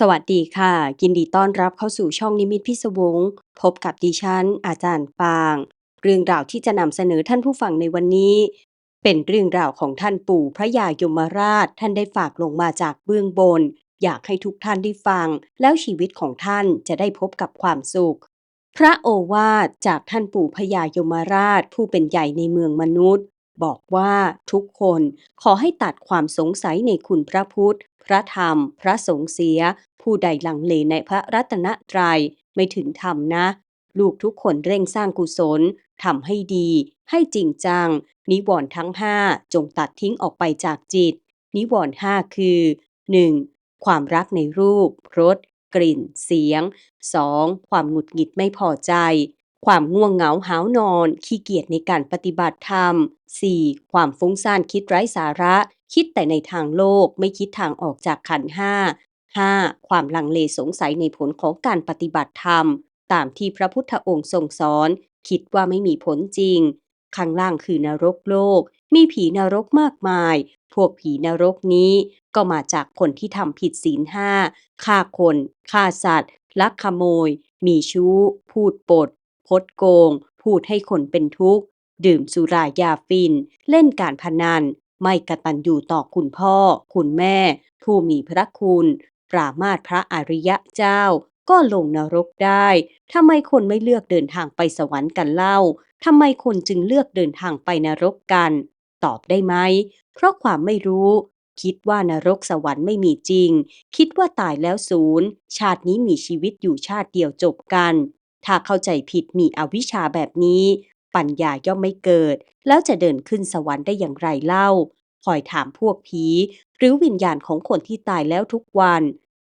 สวัสดีค่ะ ยินดีต้อนรับเข้าสู่ช่องนิมิตพิศวง พบกับดิฉัน อาจารย์ปาง เรื่องราวที่จะนำเสนอท่านผู้ฟังในวันนี้ เป็นเรื่องราวของท่านปู่พระยายมราช ท่านได้ฝากลงมาจากเบื้องบน อยากให้ทุกท่านได้ฟัง แล้วชีวิตของท่านจะได้พบกับความสุข พระโอวาทจากท่านปู่พญายมราช ผู้เป็นใหญ่ในเมืองมนุษย์ บอกว่าทุกคนขอให้ตัดความสงสัยในคุณพระพุทธ พระธรรม พระสงฆ์เสีย ผู้ใดหลังเลในพระรัตนตรัยไม่ถึงธรรมนะ ลูกทุกคนเร่งสร้างกุศลทำให้ดี ให้จริงจัง นิวรณ์ทั้งห้าจงตัดทิ้งออกไปจากจิต นิวรณ์ห้าคือ 1. ความรักในรูปรสกลิ่น เสียง 2. ความหงุดหงิดไม่พอใจ ความง่วงเหงาหาวนอน ขี้เกียจในการปฏิบัติธรรม 4. ความฟุ้งซ่านคิดไร้สาระ คิดแต่ในทางโลกไม่คิดทางออกจากขันห้า 5. ความลังเลสงสัยในผลของการปฏิบัติธรรม ตามที่พระพุทธองค์ทรงสอน คิดว่าไม่มีผลจริง ข้างล่างคือนรกโลก มีผีนรกมากมาย พวกผีนรกนี้ก็มาจากคนที่ทำผิดศีลห้าฆ่าคนฆ่าสัตว์ ลักขโมย มีชู้ พูดปด พดโกง พูดให้คนเป็นทุกข์ ดื่มสุรายาฟิน เล่นการพนัน ไม่กระตัญญูต่อคุณพ่อ คุณแม่ ผู้มีพระคุณ ปรามาสพระอริยะเจ้า ก็ลงนรกได้ทำไมคนไม่เลือกเดินทางไปสวรรค์กันเล่าทำไมคนจึงเลือกเดินทางไปนรกกัน ตอบได้ไหม เพราะความไม่รู้ คิดว่านรกสวรรค์ไม่มีจริง คิดว่าตายแล้วศูนย์ ชาตินี้มีชีวิตอยู่ชาติเดียวจบกัน ถ้าเข้าใจผิดมีอวิชชาแบบนี้ ปัญญาย่อมไม่เกิด แล้วจะเดินขึ้นสวรรค์ได้อย่างไรเล่าคอยถามพวกผี หรือวิญญาณของคนที่ตายแล้วทุกวัน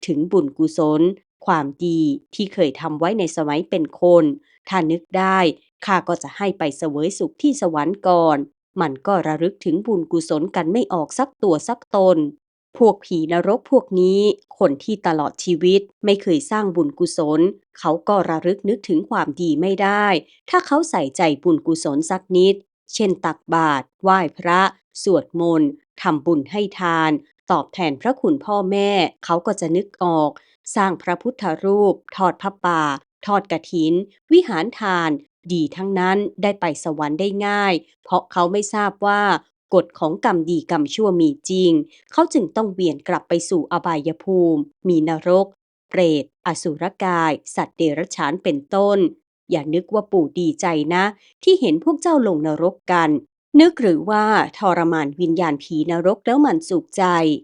ถึงบุญกุศล ความดีที่เคยทำไว้ในสมัยเป็นคน ถ้านึกได้ข้าก็จะให้ไปเสวยสุขที่สวรรค์ก่อน มันก็ระลึกถึงบุญกุศลกันไม่ออกสักตัวสักตน พวกผีนรกพวกนี้ คนที่ตลอดชีวิตไม่เคยสร้างบุญกุศล เขาก็ระลึกนึกถึงความดีไม่ได้ ถ้าเขาใส่ใจบุญกุศลสักนิด เช่นตักบาตรไหว้พระ สวดมนต์ทำบุญให้ทาน ตอบแทนพระคุณพ่อแม่ เขาก็จะนึกออก สร้างพระพุทธรูป ทอดพระป่า ทอดกระถิน วิหารทาน ดีทั้งนั้นได้ไปสวรรค์ได้ง่าย เพราะเขาไม่ทราบว่า กฎของกรรมดีกรรมชั่วมีจริง เขาจึงต้องเวียนกลับไปสู่อบายภูมิ มีนรก เปรต อสุรกาย สัตว์เดรัจฉานเป็นต้น อย่านึกว่าปู่ดีใจนะ ที่เห็นพวกเจ้าลงนรกกัน นึกหรือว่าทรมานวิญญาณผีนรกแล้วมันสุขใจ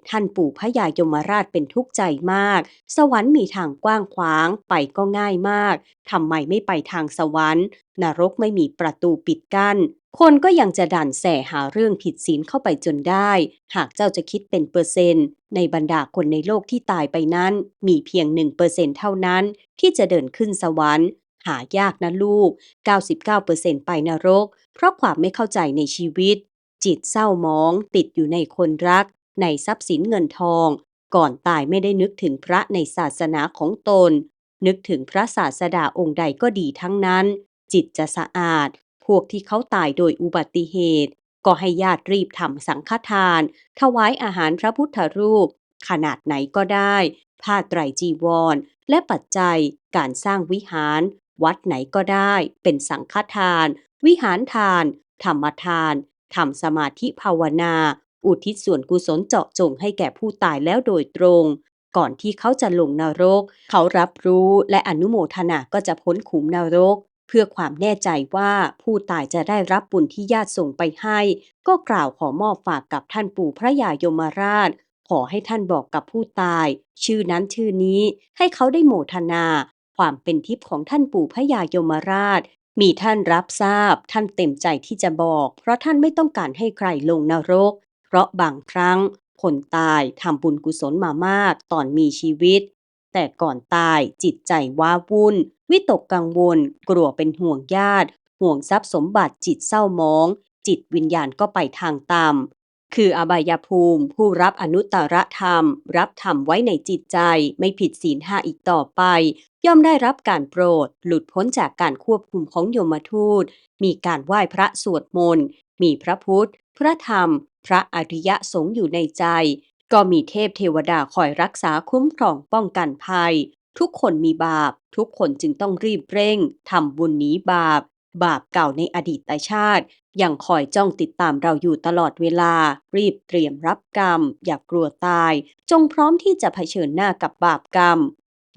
ท่านปู่พระยายมราชเป็นทุกข์ใจมาก สวรรค์มีทางกว้างขวางไปก็ง่ายมากทำไมไม่ไปทางสวรรค์ นรกไม่มีประตูปิดกั้น คนก็ยังจะดันแส่หาเรื่องผิดศีลเข้าไปจนได้ หากเจ้าจะคิดเป็นเปอร์เซ็นต์ ในบรรดาคนในโลกที่ตายไปนั้น มีเพียงหนึ่งเปอร์เซ็นต์เท่านั้น ที่จะเดินขึ้นสวรรค์ หายากนะลูก 99%ไปนรก เพราะความไม่เข้าใจในชีวิต จิตเศร้ามอง ติดอยู่ในคนรัก ในทรัพย์สินเงินทอง ก่อนตายไม่ได้นึกถึงพระในศาสนาของตน นึกถึงพระศาสดาองค์ใดก็ดีทั้งนั้น จิตจะสะอาด พวกที่เขาตายโดยอุบัติเหตุ ก็ให้ญาติรีบทำสังฆทาน ถวายอาหารพระพุทธรูป ขนาดไหนก็ได้ ผ้าไตรจีวร และปัจจัยการสร้างวิหาร วัดไหนก็ได้ เป็นสังฆทาน วิหารทาน ธรรมทานทำสมาธิภาวนา อุทิศส่วนกุศลเจาะจงให้แก่ผู้ตายแล้วโดยตรง ก่อนที่เขาจะลงนรก เขารับรู้และอนุโมทนาก็จะพ้นขุมนรก พื่อความแน่ใจว่าผู้ตายจะได้รับบุญที่ญาติส่งไปให้ ก็กล่าวขอมอบฝากกับท่านปู่พระยายมราช ขอให้ท่านบอกกับผู้ตาย ชื่อนั้นชื่อนี้ให้เขาได้โมทนา ความเป็นทิพย์ของท่านปู่พระยายมราช มีท่านรับทราบ ท่านเต็มใจที่จะบอก เพราะท่านไม่ต้องการให้ใครลงนรก เพราะบางครั้งคนตายทำบุญกุศลมามากตอนมีชีวิต แต่ก่อนตายจิตใจว้าวุ่น วิตกกังวล กลัวเป็นห่วงญาติ ห่วงทรัพย์สมบัติจิตเศร้ามอง จิตวิญญาณก็ไปทางต่ำคืออบายภูมิ ผู้รับอนุตตรธรรม รับธรรมไว้ในจิตใจ ไม่ผิดศีลห้าอีกต่อไป ย่อมได้รับการโปรด หลุดพ้นจากการควบคุมของยมทูต มีการไหว้พระสวดมนต์มีพระพุทธ พระธรรม พระอริยสงฆ์อยู่ในใจ ก็มีเทพเทวดาคอยรักษาคุ้มครองป้องกันภัย ทุกคนมีบาป ทุกคนจึงต้องรีบเร่งทำบุญหนีบาป บาปเก่าในอดีตชาติ ยังคอยจ้องติดตามเราอยู่ตลอดเวลา รีบเตรียมรับกรรม อย่ากลัวตาย จงพร้อมที่จะเผชิญหน้ากับบาปกรรม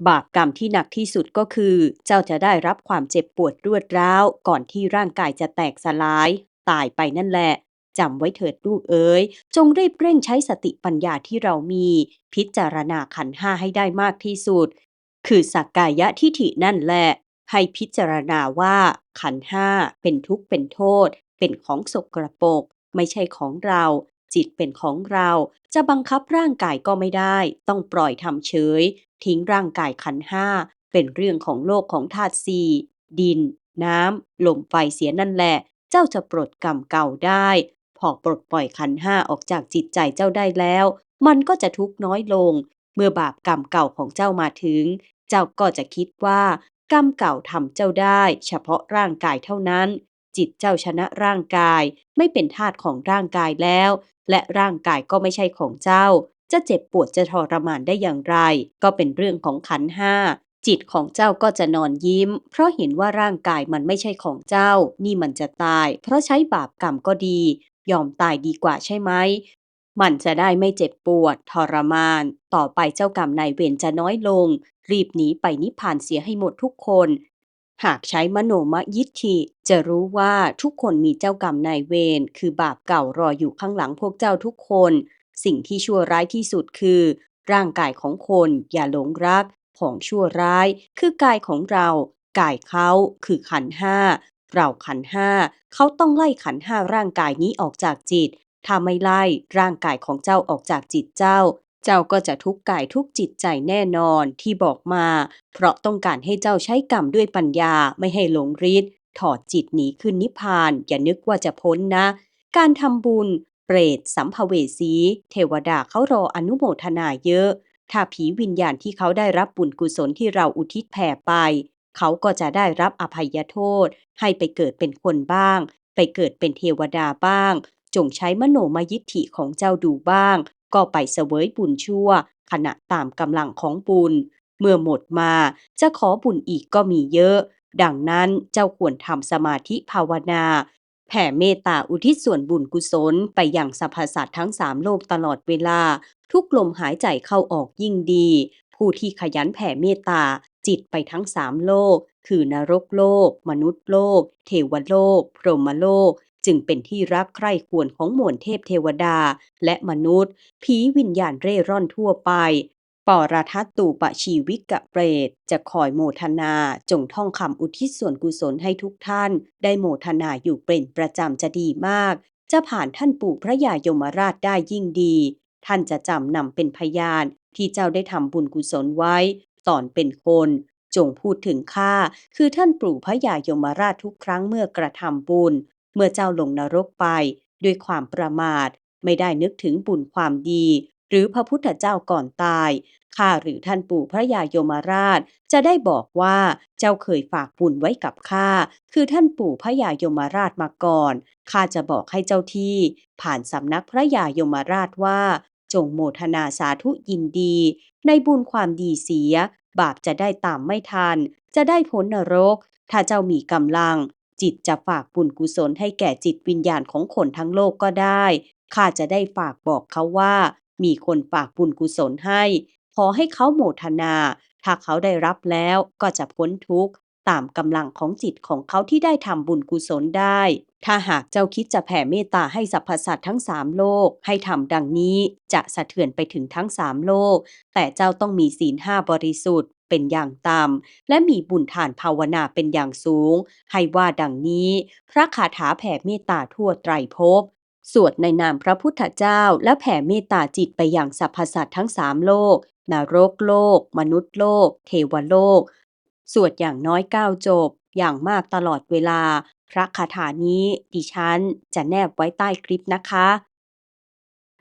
บาปกรรมที่หนักที่สุดก็คือ เจ้าจะได้รับความเจ็บปวดรวดร้าว ก่อนที่ร่างกายจะแตกสลาย ตายไปนั่นแหละ จำไว้เถิดลูกเอ๋ยจงรีบเร่งใช้สติปัญญาที่เรามี พิจารณาขันห้าให้ได้มากที่สุด คือสักกายะทิฐินั่นแหละ ให้พิจารณาว่าขันห้าเป็นทุกข์เป็นโทษ เป็นของสกรปรกไม่ใช่ของเรา จิตเป็นของเรา จะบังคับร่างกายก็ไม่ได้ ต้องปล่อยทำเฉย ทิ้งร่างกายขันห้าเป็นเรื่องของโลกของธาตุสี่ดิน น้ำลมไฟเสียนั่นแหละ เจ้าจะปลดกรรมเก่าได้ พอปลดปล่อยขันห้าออกจากจิตใจเจ้าได้แล้ว มันก็จะทุกข์น้อยลง เมื่อบาปกรรมเก่าของเจ้ามาถึง เจ้าก็จะคิดว่า กรรมเก่าทำเจ้าได้ เฉพาะร่างกายเท่านั้น จิตเจ้าชนะร่างกาย ไม่เป็นทาสของร่างกายแล้ว และร่างกายก็ไม่ใช่ของเจ้า จะเจ็บปวดจะทรมานได้อย่างไร ก็เป็นเรื่องของขันห้าจิตของเจ้าก็จะนอนยิ้ม เพราะเห็นว่าร่างกายมันไม่ใช่ของเจ้า นี่มันจะตาย เพราะใช้บาปกรรมก็ดี ยอมตายดีกว่าใช่ไหม มันจะได้ไม่เจ็บปวด ทรมาน ต่อไปเจ้ากรรมนายเวรจะน้อยลง รีบหนีไปนิพพานเสียให้หมดทุกคน หากใช้มโนมยิทธิจะรู้ว่าทุกคนมีเจ้ากรรมนายเวรคือบาปเก่ารออยู่ข้างหลังพวกเจ้าทุกคน สิ่งที่ชั่วร้ายที่สุดคือ ร่างกายของคนอย่าหลงรักของชั่วร้าย คือกายของเรา กายเขาคือขันห้า เราขันห้าเขาต้องไล่ขันห้าร่างกายนี้ออกจากจิต ถ้าไม่ไล่ร่างกายของเจ้าออกจากจิตเจ้า เจ้าก็จะทุกข์กายทุกจิตใจแน่นอนที่บอกมา เพราะต้องการให้เจ้าใช้กรรมด้วยปัญญาไม่ให้หลงฤทธิ์ถอดจิตหนีขึ้นนิพพาน อย่านึกว่าจะพ้นนะ การทำบุญ เปรตสัมภเวสี เทวดาเขารออนุโมทนาเยอะ ถ้าผีวิญญาณที่เขาได้รับบุญกุศลที่เราอุทิศแผ่ไป เขาก็จะได้รับอภัยโทษ ให้ไปเกิดเป็นคนบ้าง ไปเกิดเป็นเทวดาบ้าง จงใช้มโนมยิทธิของเจ้าดูบ้าง ก็ไปเสวยบุญชั่ว ขณะตามกำลังของบุญ เมื่อหมดมาจะขอบุญอีกก็มีเยอะ ดังนั้นเจ้าควรทำสมาธิภาวนาแผ่เมตตาอุทิศส่วนบุญกุศลไปอยังสรรพสัตว์ทั้งสามโลกตลอดเวลา ทุกลมหายใจเข้าออกยิ่งดี ผู้ที่ขยันแผ่เมตตา จิตไปทั้งสามโลก คือนรกโลก มนุษย์โลก เทวโลก พรหมโลก จึงเป็นที่รักใคร่ควรของหมวลเทพเทวดา และมนุษย์ ผีวิญญาณเร่ร่อนทั่วไปปรทัตตูปชีวิกะเปรต จะคอยโมทนาจงท่องคำอุทิศส่วนกุศลให้ทุกท่าน ได้โมทนาอยู่เป็นประจำจะดีมาก จะผ่านท่านปู่พระยายมราชได้ยิ่งดี ท่านจะจำนำเป็นพยานที่เจ้าได้ทำบุญกุศลไว้ ตอนเป็นคน จงพูดถึงข้าคือท่านปู่พระยายมราชทุกครั้งเมื่อกระทำบุญ เมื่อเจ้าลงนรกไปด้วยความประมาท ไม่ได้นึกถึงบุญความดี หรือพระพุทธเจ้าก่อนตายข้าหรือท่านปู่พระยายมราช จะได้บอกว่าเจ้าเคยฝากบุญไว้กับข้าคือท่านปู่พระยายมราชมาก่อนข้าจะบอกให้เจ้าที่ ผ่านสำนักพระยายมราชว่า จงโมทนาสาธุยินดี ในบุญความดีเสีย บาปจะได้ตามไม่ทัน จะได้พ้นนรก ถ้าเจ้ามีกำลัง จิตจะฝากบุญกุศลให้แก่จิตวิญญาณของคนทั้งโลกก็ได้ข้าจะได้ฝากบอกเขาว่า มีคนฝากบุญกุศลให้ ขอให้เขาโมทนา ถ้าเขาได้รับแล้วก็จะพ้นทุกข์ ตามกำลังของจิตของเขาที่ได้ทำบุญกุศลได้ ถ้าหากเจ้าคิดจะแผ่เมตตาให้สรรพสัตว์ทั้งสามโลก ให้ทำดังนี้จะสะเทือนไปถึงทั้งสามโลก แต่เจ้าต้องมีศีลห้าบริสุทธิ์เป็นอย่างต่ำและมีบุญทานภาวนาเป็นอย่างสูง ให้ว่าดังนี้ พระคาถาแผ่เมตตาทั่วไตรภพสวดในนามพระพุทธเจ้าและแผ่เมตตาจิตไปอย่างสรรพสัตว์ทั้งสามโลก นรกโลก มนุษย์โลก เทวโลก สวดอย่างน้อยเก้าจบ อย่างมากตลอดเวลา พระคาถานี้ดิฉันจะแนบไว้ใต้คลิปนะคะ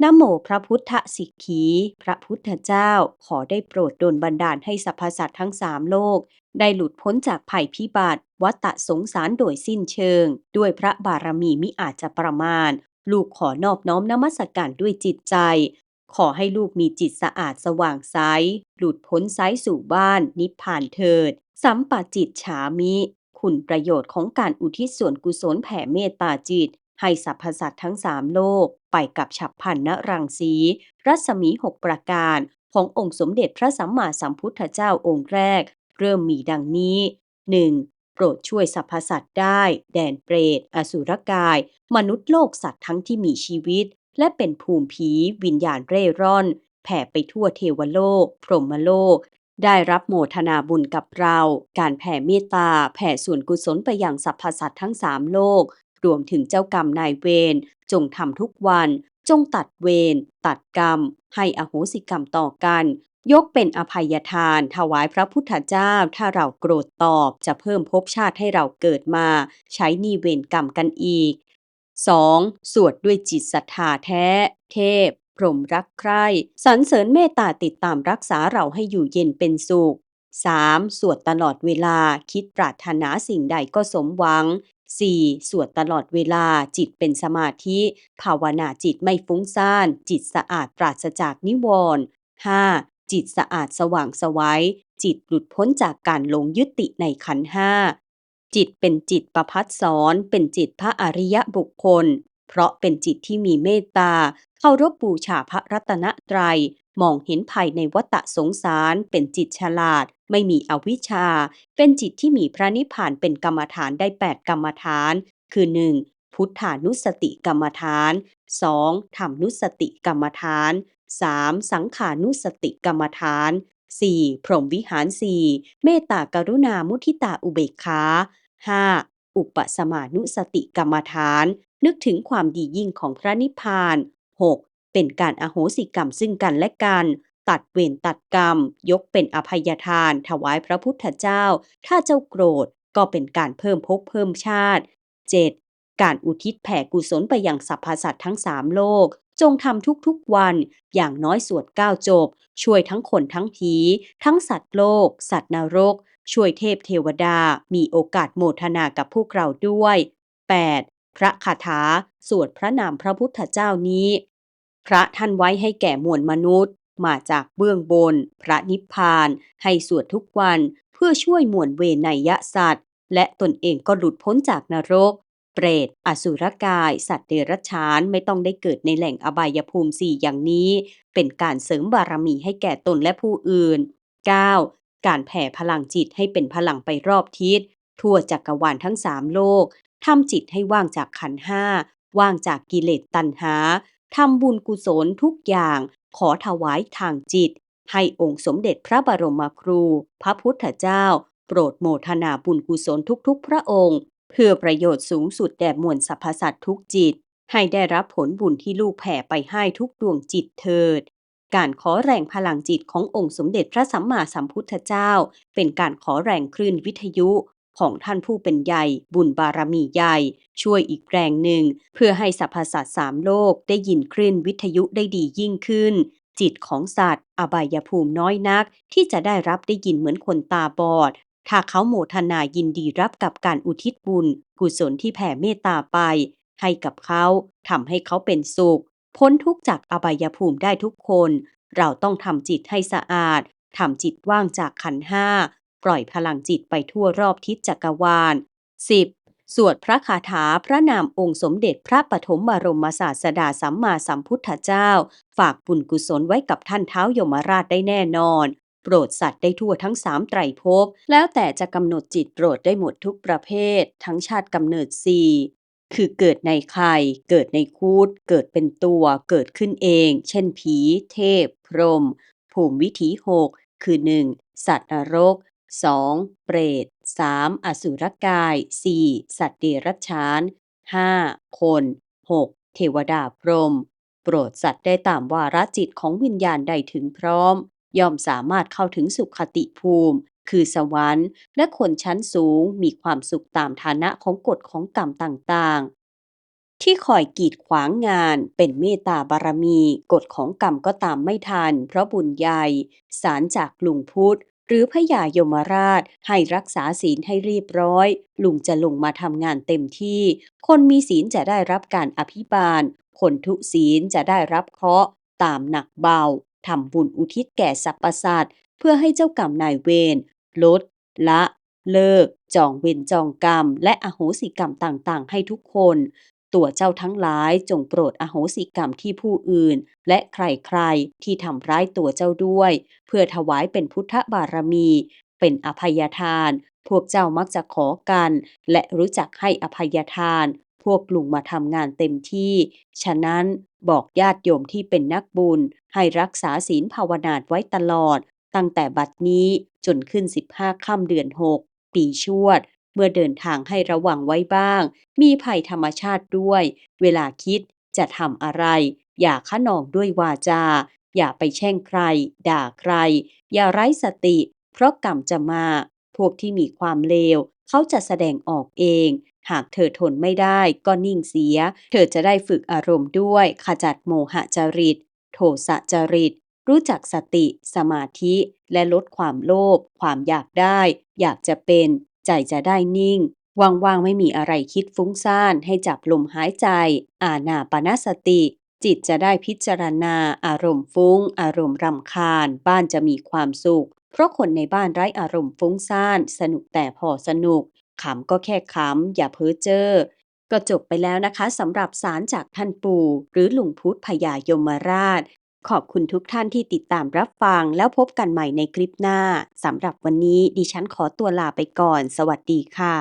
นโมพระพุทธสิกขี พระพุทธเจ้าขอได้โปรดดลบันดาลให้สรรพสัตว์ทั้งสามโลก ได้หลุดพ้นจากภัยพิบัติ วัฏฏะสงสารโดยสิ้นเชิง ด้วยพระบารมีมิอาจจะประมาณ ลูกขอนอบน้อมนมัสการด้วยจิตใจ ขอให้ลูกมีจิตสะอาดสว่างไซหลุดพ้นไซสู่บ้าน นิพพานเถิด สัมปะจิตฉามิ คุณประโยชน์ของการอุทิศส่วนกุศลแผ่เมตตาจิต ให้สรรพสัตว์ทั้งสามโลก ไปกับฉับพลันนรังสี รัศมีหกประการ ขององค์สมเด็จพระสัมมาสัมพุทธเจ้าองค์แรก เริ่มมีดังนี้ 1. โปรดช่วยสรรพสัตว์ได้ แดนเปรต อสุรกาย มนุษย์โลกสัตว์ทั้งที่มีชีวิต และเป็นภูมิผี วิญญาณเร่ร่อน แผ่ไปทั่วเทวโลก พรหมโลก ได้รับโมทนาบุญกับเรา การแผ่เมตตา แผ่ส่วนกุศลไปยังสรรพสัตว์ทั้งสามโลก รวมถึงเจ้ากรรมนายเวร จงทำทุกวัน จงตัดเวร ตัดกรรม ให้อโหสิกรรมต่อกัน ยกเป็นอภัยทาน ถวายพระพุทธเจ้า ถ้าเราโกรธตอบ จะเพิ่มภพชาติให้เราเกิดมา ใช้นีเวรกรรมกันอีก 2. สวดด้วยจิตศรัทธาแท้ เทพ พรหมรักใคร่สรรเสริญเมตตาติดตามรักษาเราให้อยู่เย็นเป็นสุข 3. สวดตลอดเวลาคิดปรารถนาสิ่งใดก็สมหวัง 4. สวดตลอดเวลาจิตเป็นสมาธิ ภาวนาจิตไม่ฟุ้งซ่าน จิตสะอาดปราศจากนิวรณ์ 5. จิตสะอาดสว่างไสวัย จิตหลุดพ้นจากการหลงยึดติในขันห้าจิตเป็นจิตประพัดสอนเป็นจิตพระอริยบุคคล เพราะเป็นจิตที่มีเมตตาเคารพบูชาพระรัตนตรัย มองเห็นภัยในวัฏสงสาร เป็นจิตฉลาด ไม่มีอวิชชา เป็นจิตที่มีพระนิพพานเป็นกรรมฐานได้ 8 กรรมฐาน คือ 1. พุทธานุสติกรรมฐาน 2. ธรรมนุสติกรรมฐาน 3. สังขานุสติกรรมฐาน 4. พรหมวิหาร 4. เมตตากรุณามุทิตาอุเบกขา 5. อุปสมานุสติกรรมฐาน นึกถึงความดียิ่งของพระนิพพาน 6. เป็นการอโหสิกรรมซึ่งกันและกัน ตัดเวรตัดกรรม ยกเป็นอภัยทาน ถวายพระพุทธเจ้า ถ้าเจ้าโกรธก็เป็นการเพิ่มภพเพิ่มชาติ 7. การอุทิศแผ่กุศลไปยังสรรพสัตว์ทั้งสามโลก จงทำทุกๆวัน อย่างน้อยสวดเก้าจบ ช่วยทั้งคนทั้งผีทั้งสัตว์โลก สัตว์นรก ช่วยเทพเทวดามีโอกาสโมทนากับพวกเราด้วย 8. พระคาถา สวดพระนามพระพุทธเจ้านี้ พระท่านไว้ให้แก่มวลมนุษย์ มาจากเบื้องบน พระนิพพาน ให้สวดทุกวันเพื่อช่วยมวลเวไนยสัตว์ และตนเองก็หลุดพ้นจากนรก เปรต อสุรกาย สัตว์เดรัจฉานไม่ต้องได้เกิดในแหล่งอบายภูมิสี่อย่างนี้ เป็นการเสริมบารมีให้แก่ตนและผู้อื่น 9. การแผ่พลังจิตให้เป็นพลังไปรอบทิศ ทั่วจักรวาลทั้งสามโลกทำจิตให้ว่างจากขันห้า ว่างจากกิเลสตัณหาทำบุญกุศลทุกอย่าง ขอถวายทางจิต ให้องค์สมเด็จพระบรมครู พระพุทธเจ้า โปรดโมทนาบุญกุศลทุกๆ พระองค์ เพื่อประโยชน์สูงสุดแด่มวลสรรพสัตว์ทุกจิต ให้ได้รับผลบุญที่ลูกแผ่ไปให้ทุกดวงจิตเถิด การขอแรงพลังจิตขององค์สมเด็จพระสัมมาสัมพุทธเจ้า เป็นการขอแรงคลื่นวิทยุของท่านผู้เป็นใหญ่ บุญบารมีใหญ่ ช่วยอีกแรงหนึ่ง เพื่อให้สรรพสัตว์สามโลกได้ยินคลื่นวิทยุได้ดียิ่งขึ้น จิตของสัตว์ อบายภูมิน้อยนัก ที่จะได้รับได้ยินเหมือนคนตาบอด ถ้าเขาโมทนายินดีรับกับการอุทิศบุญ กุศลที่แผ่เมตตาไป ให้กับเขาทำให้เขาเป็นสุข พ้นทุกจากอบายภูมิได้ทุกคน เราต้องทำจิตให้สะอาดทำจิตว่างจากขันห้า ปล่อยพลังจิตไปทั่วรอบทิศจักรวาล 10. สวดพระคาถาพระนามองค์สมเด็จพระปฐมบรมศาสดาสัมมาสัมพุทธเจ้า ฝากบุญกุศลไว้กับท่านเท้ายมราชได้แน่นอน โปรดสัตว์ได้ทั่วทั้งสามไตรภพแล้วแต่จะกำหนดจิตโปรดได้หมดทุกประเภท ทั้งชาติกำเนิดสี่ คือเกิดในไข่เกิดในคูด เกิดเป็นตัว เกิดขึ้นเอง เช่นผี เทพ พรหมภูมิวิถีหกคือ 1. สัตว์นรก 2. เปรต 3. อสุรกาย 4. สัตว์เดรัจฉาน 5. คน 6. เทวดาพรหมโปรดสัตว์ได้ตามวาระจิตของวิญญาณใดถึงพร้อม ย่อมสามารถเข้าถึงสุขติภูมิ คือสวรรค์ และคนชั้นสูงมีความสุขตามฐานะของกฎของกรรมต่างๆ ที่คอยกีดขวางงานเป็นเมตตาบารมี กฎของกรรมก็ตามไม่ทัน เพราะบุญใหญ่สารจากลุงพุทธ หรือพญายมราช ให้รักษาศีลให้เรียบร้อย ลุงจะลงมาทำงานเต็มที่ คนมีศีลจะได้รับการอภิบาล คนทุศีลจะได้รับเคราะห์ตามหนักเบาทำบุญอุทิศแก่สรรพสัตว์เพื่อให้เจ้ากรรมนายเวร ลด ละ เลิก จองเวรจองกรรม และอโหสิกรรมต่างๆ ให้ทุกคน ตัวเจ้าทั้งหลายจงโปรดอโหสิกรรมที่ผู้อื่น และใครๆที่ทำร้ายตัวเจ้าด้วย เพื่อถวายเป็นพุทธบารมี เป็นอภัยทาน พวกเจ้ามักจะขอกัน และรู้จักให้อภัยทานพวกลุงมาทำงานเต็มที่ ฉะนั้นบอกญาติโยมที่เป็นนักบุญ ให้รักษาศีลภาวนาไว้ตลอด ตั้งแต่บัดนี้จนขึ้น 15 ค่ำเดือน 6 ปีชวด เมื่อเดินทางให้ระวังไว้บ้าง มีภัยธรรมชาติด้วย เวลาคิดจะทำอะไร อย่าขนองด้วยวาจา อย่าไปแช่งใคร ด่าใคร อย่าไร้สติ เพราะกรรมจะมา พวกที่มีความเลว เขาจะแสดงออกเอง หากเธอทนไม่ได้ก็นิ่งเสีย เธอจะได้ฝึกอารมณ์ด้วย ขจัดโมหจริต โทสะจริต รู้จักสติสมาธิและลดความโลภความอยากได้ อยากจะเป็น ใจจะได้นิ่ง ว่างๆไม่มีอะไรคิดฟุ้งซ่านให้จับลมหายใจ อานาปานสติ จิตจะได้พิจารณา อารมณ์ฟุ้ง อารมณ์รำคาญ บ้านจะมีความสุข เพราะคนในบ้านไร้อารมณ์ฟุ้งซ่าน สนุกแต่พอสนุกขำก็แค่ขำอย่าเพ้อเจ้อก็จบไปแล้วนะคะสำหรับสารจากท่านปู่ หรือหลวงพุทธพญายมราช ขอบคุณทุกท่านที่ติดตามรับฟัง แล้วพบกันใหม่ในคลิปหน้าสำหรับวันนี้ดิฉันขอตัวลาไปก่อน สวัสดีค่ะ